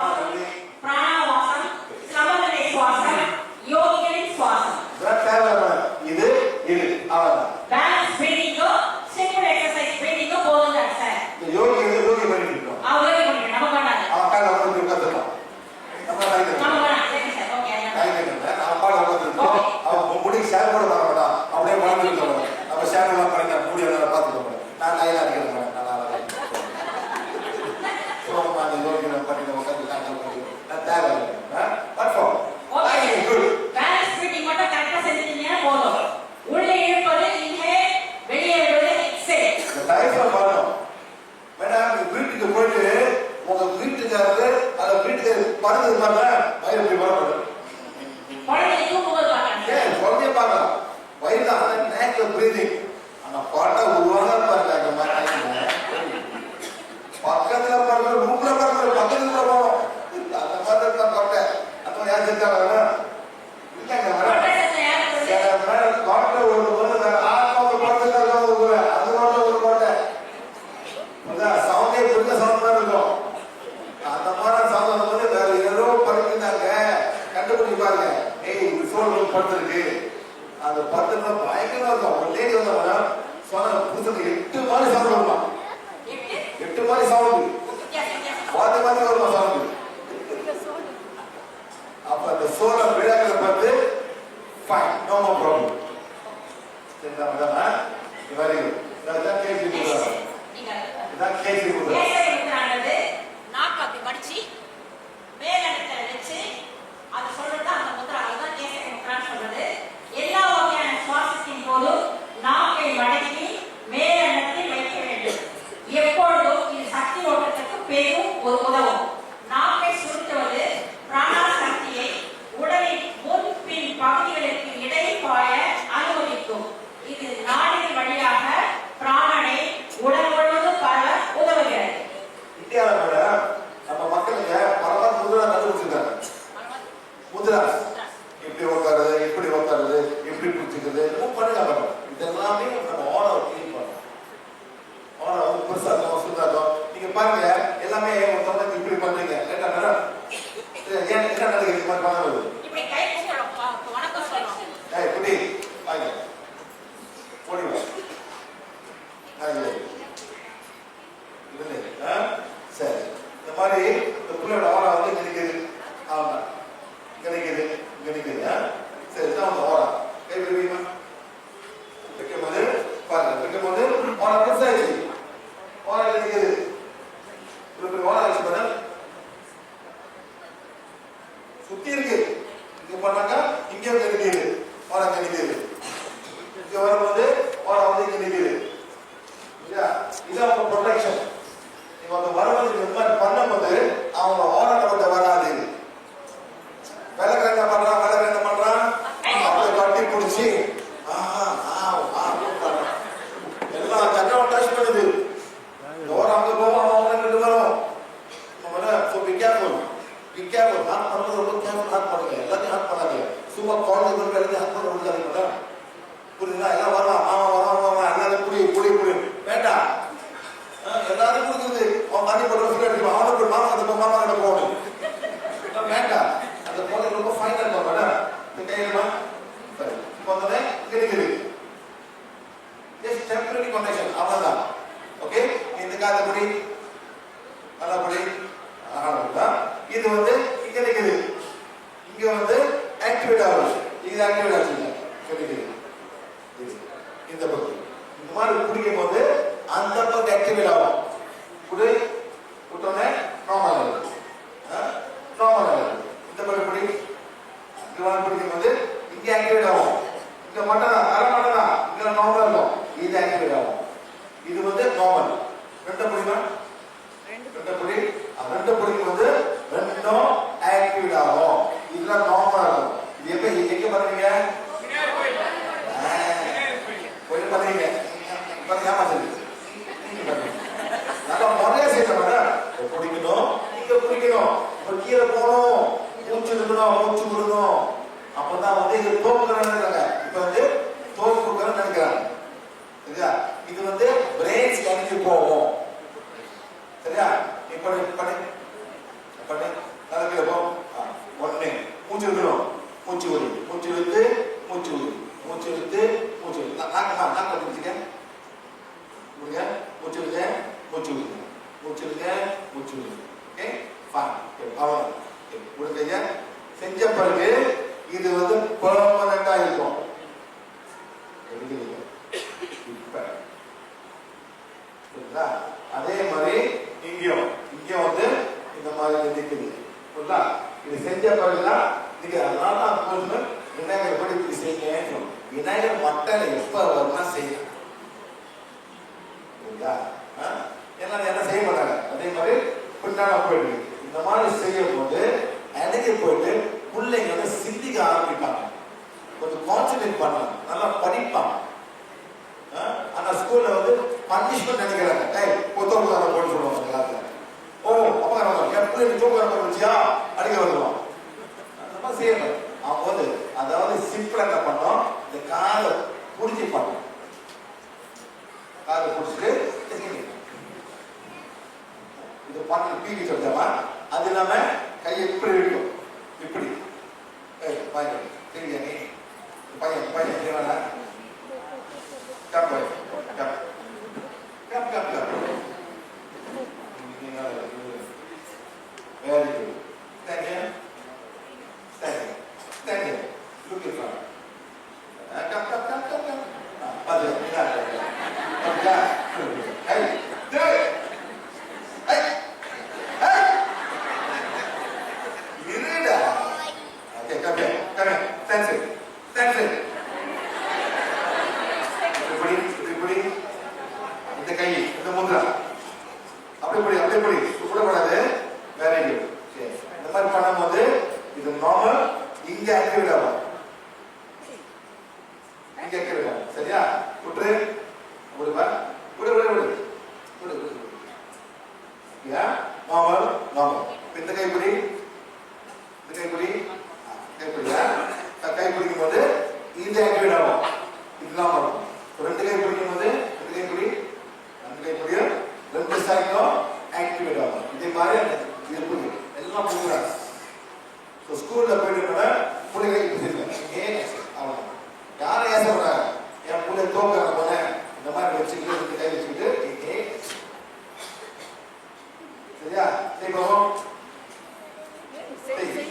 Hallelujah. வீட்டுக்கு படுத்து இருந்தாங்க வயிறு போய் வரப்படுது குழந்தைய பார்க்கலாம்? வயிறு தான் நேக்கில் பிரீதிங் அந்த பாட்டை உருவாக பாருங்க பக்கத்துல பாருங்க தேடி வந்தாங்கன்னா சொன்ன புதுசுக்கு எட்டு மாதிரி சாப்பிடுவான் trás. சுத்தி இருக்கு. இங்க பண்ணாக்கா இங்க நெருங்கிடு பாருங்க நெருங்கிடு இங்க வரும்போது கேவல் ஹார்ட் பண்ணுறது ரொம்ப கேவல் ஹார்ட் பண்ணுங்க எல்லாத்தையும் ஹார்ட் பண்ணாதீங்க சும்மா குழந்தைகள் எழுதி ஹார்ட் பண்ண முடியாது மேடம் புரியுதுங்களா எல்லாம் வரலாம். மாமா வரலாம் மாமா எல்லாரும் புரிய புரிய புரிய வேண்டாம். எல்லாரும் புரிஞ்சுது அவன் பண்ணி போட்டு அவனுக்கு மாமா கிட்ட மாமா கிட்ட போகணும் ¿Y dónde? ¿Y qué le quedé? கீழே போகணும். மூச்சு இருக்கணும் மூச்சு விடணும். அப்பதான் வந்து இது தோப்புக்கிறேன்னு நினைக்கிறாங்க இப்ப வந்து தோப்புக்கிறேன்னு நினைக்கிறாங்க. சரியா? இது வந்து பிரெயின் ஸ்கேனுக்கு போவோம் சரியா? இப்படி இப்படி இப்படி நடக்கல போ. ஒண்ணு மூச்சு விடணும். மூச்சு விடு. மூச்சு விட்டு மூச்சு விடு. மூச்சு விட்டு மூச்சு விடு. நாக்கமா நாக்கில் பிடிச்சிக்க. மூச்சு விடுங்க மூச்சு விடுங்க மூச்சு விடுங்க ஃபைன் கொடுத்தீங்க செஞ்ச பிறகு இது வந்து பெர்மனண்டா இருக்கும். இப்ப. புரியுதா? அதே மாதிரி இங்கேயும் இங்கேயும் வந்து இந்த மாதிரி நிற்குது புரியுதா? இது செஞ்ச பிறகுதான் நீங்க அதனால தான் போது விநாயகர் எப்படி இப்படி செய்யுங்க விநாயகர் மட்டல எப்ப வரும்னா செய்யணும். புரியுதா? எல்லாம் என்ன செய்ய மாட்டாங்க? அதே மாதிரி பின்னால போயிட்டு இந்த மாதிரி செய்யும் போது அன்னைக்கு போயிட்டு பிள்ளைங்க வந்து சிந்திக்க ஆரம்பிப்பாங்க. கொஞ்சம் கான்சென்ட்ரேட் பண்ணலாம் நல்லா படிப்பாங்க. ஆ? ஆனா ஸ்கூல்ல வந்து பனிஷ்மெண்ட் நினைக்கிறாங்க. டேய் புத்தகம் போட்டு சொல்லுவாங்க கிளாஸ்ல ஓ அப்பா நம்ம என் பிள்ளை தூக்கம் வந்துச்சியா அடிக்க வருவான். அந்த மாதிரி செய்யணும். அவன் அதாவது சிம்பிள் என்ன பண்ணோம் இந்த காலை புடிச்சு பண்ணோம் காலை புடிச்சிட்டு இது பண்ண பீடி சொல்லிட்டோமா அது இல்லாம இந்த மாதிரி பண்ணும்போது இது நார்மல் இங்க ஆக்டிவேட் ஆகும் இப்போ ஸ்கூலில் போயிட்டு பிள்ளைகளை இப்படி ஏன் அவன் யாரை ஏச போறாங்க என் பிள்ளை தோக்க போனேன் இந்த மாதிரி வச்சுக்கிட்டு கை வச்சுக்கிட்டு சரியா? சரி.